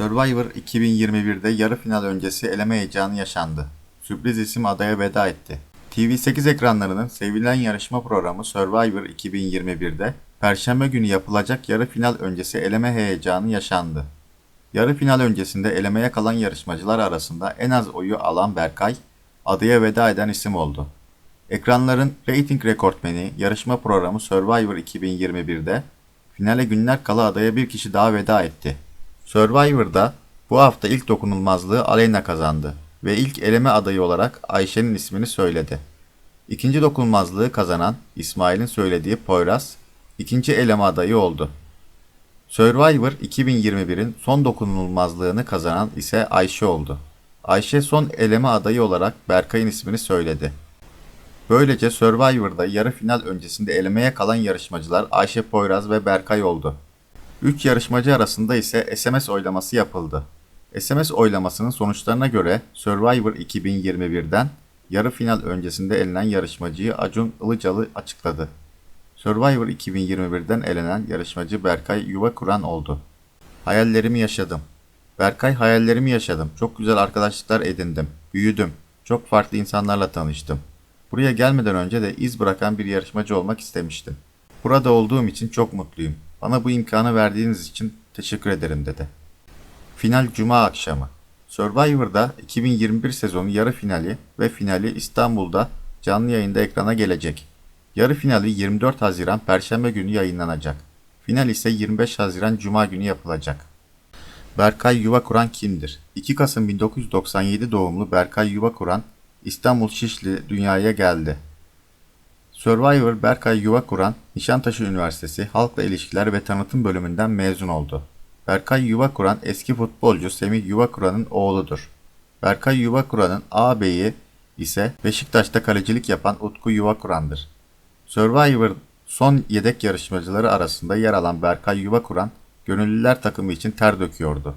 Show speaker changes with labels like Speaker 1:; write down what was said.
Speaker 1: Survivor 2021'de yarı final öncesi eleme heyecanı yaşandı. Sürpriz isim adaya veda etti. TV8 ekranlarının sevilen yarışma programı Survivor 2021'de Perşembe günü yapılacak yarı final öncesi eleme heyecanı yaşandı. Yarı final öncesinde elemeye kalan yarışmacılar arasında en az oyu alan Berkay, adaya veda eden isim oldu. Ekranların reyting rekortmeni yarışma programı Survivor 2021'de finale günler kala adaya bir kişi daha veda etti. Survivor'da bu hafta ilk dokunulmazlığı Aleyna kazandı ve ilk eleme adayı olarak Ayşe'nin ismini söyledi. İkinci dokunulmazlığı kazanan İsmail'in söylediği Poyraz, ikinci eleme adayı oldu. Survivor 2021'in son dokunulmazlığını kazanan ise Ayşe oldu. Ayşe son eleme adayı olarak Berkay'ın ismini söyledi. Böylece Survivor'da yarı final öncesinde elemeye kalan yarışmacılar Ayşe Poyraz ve Berkay oldu. 3 yarışmacı arasında ise SMS oylaması yapıldı. SMS oylamasının sonuçlarına göre Survivor 2021'den yarı final öncesinde elenen yarışmacıyı Acun Ilıcalı açıkladı. Survivor 2021'den elenen yarışmacı Berkay yuva kuran oldu. Hayallerimi yaşadım. Berkay hayallerimi yaşadım. Çok güzel arkadaşlıklar edindim. Büyüdüm. Çok farklı insanlarla tanıştım. Buraya gelmeden önce de iz bırakan bir yarışmacı olmak istemiştim. Burada olduğum için çok mutluyum. Bana bu imkanı verdiğiniz için teşekkür ederim dedi. Final Cuma akşamı. Survivor'da 2021 sezonu yarı finali ve finali İstanbul'da canlı yayında ekrana gelecek. Yarı finali 24 Haziran Perşembe günü yayınlanacak. Final ise 25 Haziran Cuma günü yapılacak. Berkay Yuvakuran kimdir? 2 Kasım 1997 doğumlu Berkay Yuvakuran İstanbul Şişli dünyaya geldi. Survivor Berkay Yuvakuran, Nişantaşı Üniversitesi Halkla İlişkiler ve Tanıtım bölümünden mezun oldu. Berkay Yuvakuran eski futbolcu Semih Yuvakuran'ın oğludur. Berkay Yuvakuran'ın ağabeyi ise Beşiktaş'ta kalecilik yapan Utku Yuvakuran'dır. Survivor son yedek yarışmacıları arasında yer alan Berkay Yuvakuran, gönüllüler takımı için ter döküyordu.